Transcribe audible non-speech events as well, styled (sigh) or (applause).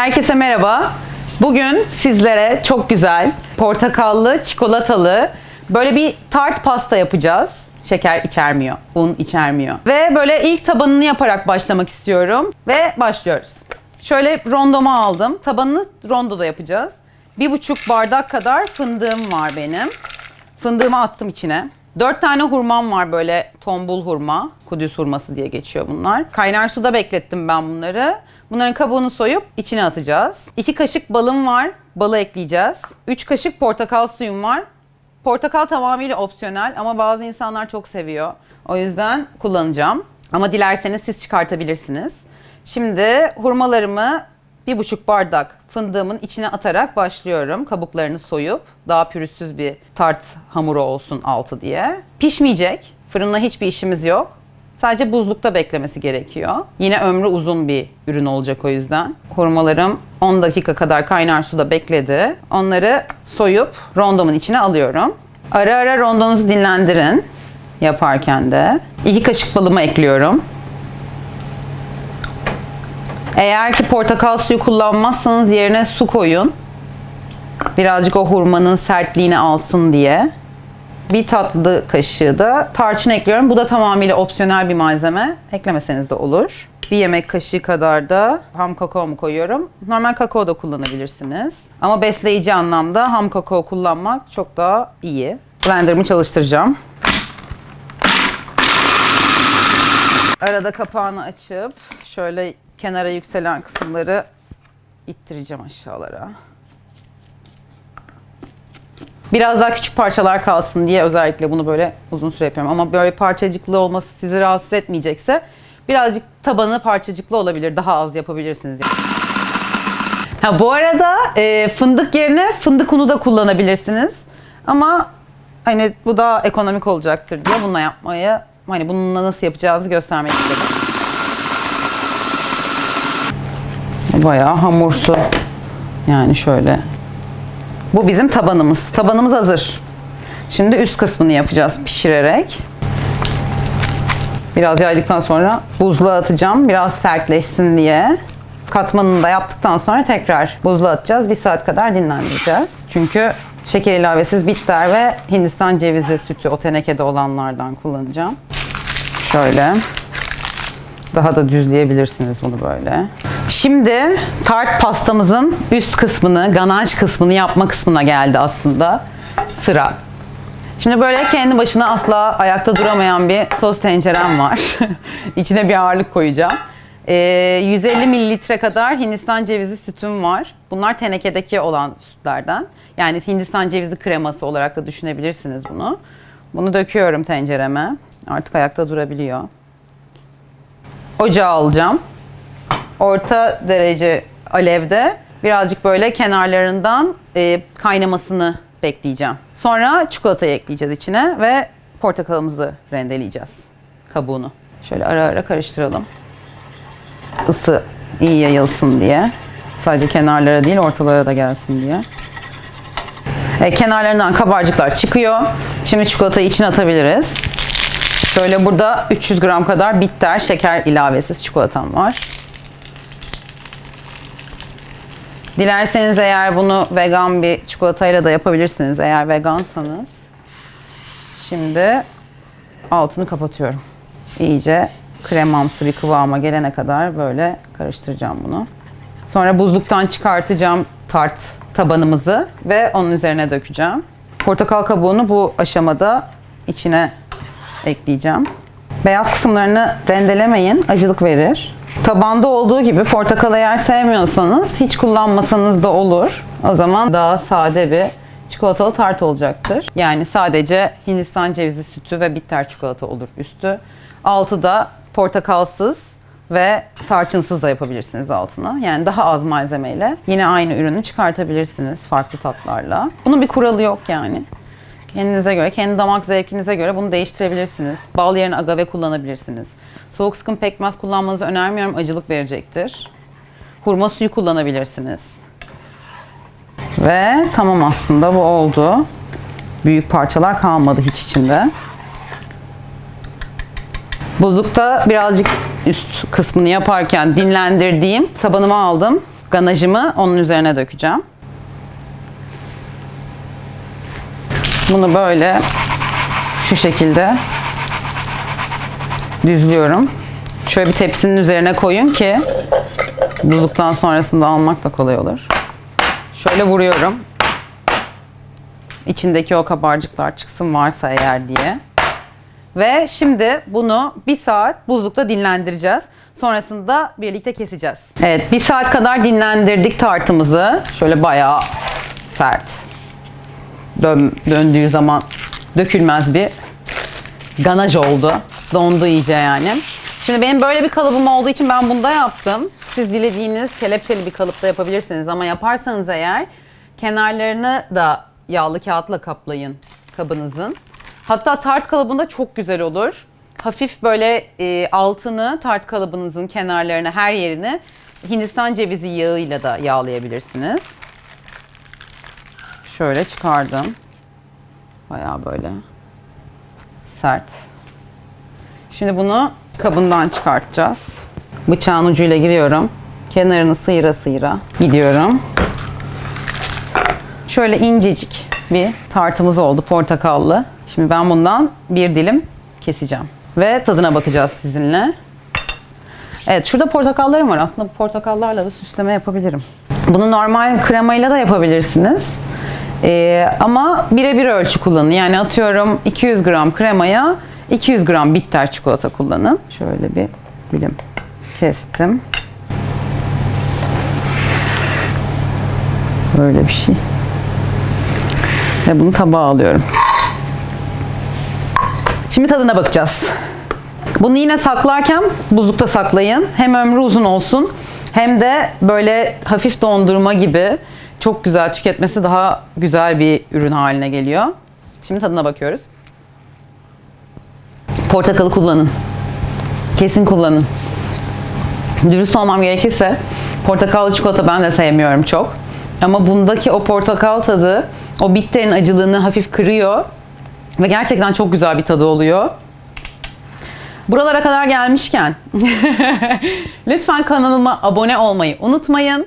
Herkese merhaba. Bugün sizlere çok güzel, portakallı, çikolatalı böyle bir tart pasta yapacağız. Şeker içermiyor, un içermiyor. Ve böyle ilk tabanını yaparak başlamak istiyorum. Ve başlıyoruz. Şöyle rondomu aldım. Tabanını rondoda yapacağız. Bir buçuk bardak kadar fındığım var benim. Fındığımı attım içine. Dört tane hurmam var böyle tombul hurma. Kudüs hurması diye geçiyor bunlar. Kaynar suda beklettim ben bunları. Bunların kabuğunu soyup içine atacağız. İki kaşık balım var. Balı ekleyeceğiz. Üç kaşık portakal suyum var. Portakal tamamıyla opsiyonel ama bazı insanlar çok seviyor. O yüzden kullanacağım. Ama dilerseniz siz çıkartabilirsiniz. Şimdi hurmalarımı bir buçuk bardak fındığımın içine atarak başlıyorum. Kabuklarını soyup daha pürüzsüz bir tart hamuru olsun altı diye. Pişmeyecek. Fırınla hiçbir işimiz yok. Sadece buzlukta beklemesi gerekiyor. Yine ömrü uzun bir ürün olacak o yüzden. Hurmalarım 10 dakika kadar kaynar suda bekledi. Onları soyup rondomun içine alıyorum. Ara ara rondonuzu dinlendirin yaparken de. 2 kaşık balımı ekliyorum. Eğer ki portakal suyu kullanmazsanız yerine su koyun. Birazcık o hurmanın sertliğini alsın diye. Bir tatlı kaşığı da tarçın ekliyorum. Bu da tamamıyla opsiyonel bir malzeme. Eklemeseniz de olur. Bir yemek kaşığı kadar da ham kakaomu koyuyorum. Normal kakao da kullanabilirsiniz. Ama besleyici anlamda ham kakao kullanmak çok daha iyi. Blender'ımı çalıştıracağım. Arada kapağını açıp şöyle kenara yükselen kısımları ittireceğim aşağılara. Biraz daha küçük parçalar kalsın diye özellikle bunu böyle uzun süre yapıyorum. Ama böyle parçacıklı olması sizi rahatsız etmeyecekse birazcık tabanı parçacıklı olabilir. Daha az yapabilirsiniz. Ha, bu arada e, fındık yerine fındık unu da kullanabilirsiniz. Ama hani bu daha ekonomik olacaktır diye bununla yapmayı hani bununla nasıl yapacağınızı göstermek istedim. Bayağı hamursu. Yani şöyle. Bu bizim tabanımız. Tabanımız hazır. Şimdi üst kısmını yapacağız pişirerek. Biraz yaydıktan sonra buzluğa atacağım. Biraz sertleşsin diye. Katmanını da yaptıktan sonra tekrar buzluğa atacağız. Bir saat kadar dinlendireceğiz. Çünkü şeker ilavesiz bitter ve Hindistan cevizi sütü o tenekede olanlardan kullanacağım. Şöyle. Daha da düzleyebilirsiniz bunu böyle. Şimdi tart pastamızın üst kısmını, ganaj kısmını yapma kısmına geldi aslında sıra. Şimdi böyle kendi başına asla ayakta duramayan bir sos tencerem var. (laughs) İçine bir ağırlık koyacağım. Ee, 150 mililitre kadar Hindistan cevizi sütüm var. Bunlar tenekedeki olan sütlerden. Yani Hindistan cevizi kreması olarak da düşünebilirsiniz bunu. Bunu döküyorum tencereme. Artık ayakta durabiliyor. Ocağa alacağım. Orta derece alevde birazcık böyle kenarlarından e, kaynamasını bekleyeceğim. Sonra çikolatayı ekleyeceğiz içine ve portakalımızı rendeleyeceğiz. Kabuğunu. Şöyle ara ara karıştıralım. Isı iyi yayılsın diye. Sadece kenarlara değil ortalara da gelsin diye. E, kenarlarından kabarcıklar çıkıyor. Şimdi çikolatayı içine atabiliriz. Şöyle burada 300 gram kadar bitter şeker ilavesiz çikolatam var. Dilerseniz eğer bunu vegan bir çikolatayla da yapabilirsiniz eğer vegansanız. Şimdi altını kapatıyorum. İyice kremamsı bir kıvama gelene kadar böyle karıştıracağım bunu. Sonra buzluktan çıkartacağım tart tabanımızı ve onun üzerine dökeceğim. Portakal kabuğunu bu aşamada içine ekleyeceğim. Beyaz kısımlarını rendelemeyin, acılık verir. Tabanda olduğu gibi portakal eğer sevmiyorsanız hiç kullanmasanız da olur. O zaman daha sade bir çikolatalı tart olacaktır. Yani sadece Hindistan cevizi sütü ve bitter çikolata olur üstü. Altı da portakalsız ve tarçınsız da yapabilirsiniz altına. Yani daha az malzemeyle yine aynı ürünü çıkartabilirsiniz farklı tatlarla. Bunun bir kuralı yok yani. Kendinize göre, kendi damak zevkinize göre bunu değiştirebilirsiniz. Bal yerine agave kullanabilirsiniz. Soğuk sıkım pekmez kullanmanızı önermiyorum, acılık verecektir. Hurma suyu kullanabilirsiniz. Ve tamam aslında bu oldu. Büyük parçalar kalmadı hiç içinde. Buzlukta birazcık üst kısmını yaparken dinlendirdiğim tabanımı aldım. ganajımı onun üzerine dökeceğim. Bunu böyle şu şekilde düzlüyorum. Şöyle bir tepsinin üzerine koyun ki buzluktan sonrasında almak da kolay olur. Şöyle vuruyorum. İçindeki o kabarcıklar çıksın varsa eğer diye. Ve şimdi bunu bir saat buzlukta dinlendireceğiz. Sonrasında birlikte keseceğiz. Evet bir saat kadar dinlendirdik tartımızı. Şöyle bayağı sert. Dön, döndüğü zaman dökülmez bir ganaj oldu. Dondu iyice yani. Şimdi benim böyle bir kalıbım olduğu için ben bunda yaptım. Siz dilediğiniz kelepçeli bir kalıpta yapabilirsiniz ama yaparsanız eğer kenarlarını da yağlı kağıtla kaplayın kabınızın. Hatta tart kalıbında çok güzel olur. Hafif böyle e, altını tart kalıbınızın kenarlarını her yerini Hindistan cevizi yağıyla da yağlayabilirsiniz. Şöyle çıkardım. Bayağı böyle sert. Şimdi bunu kabından çıkartacağız. Bıçağın ucuyla giriyorum. Kenarını sıyıra sıyıra gidiyorum. Şöyle incecik bir tartımız oldu portakallı. Şimdi ben bundan bir dilim keseceğim. Ve tadına bakacağız sizinle. Evet şurada portakallarım var. Aslında bu portakallarla da süsleme yapabilirim. Bunu normal kremayla da yapabilirsiniz. Ee, ama birebir ölçü kullanın. Yani atıyorum 200 gram kremaya 200 gram bitter çikolata kullanın. Şöyle bir dilim kestim. Böyle bir şey. Ve bunu tabağa alıyorum. Şimdi tadına bakacağız. Bunu yine saklarken buzlukta saklayın. Hem ömrü uzun olsun hem de böyle hafif dondurma gibi çok güzel tüketmesi daha güzel bir ürün haline geliyor. Şimdi tadına bakıyoruz. Portakalı kullanın. Kesin kullanın. Dürüst olmam gerekirse portakallı çikolata ben de sevmiyorum çok. Ama bundaki o portakal tadı o bitterin acılığını hafif kırıyor. Ve gerçekten çok güzel bir tadı oluyor. Buralara kadar gelmişken (laughs) lütfen kanalıma abone olmayı unutmayın.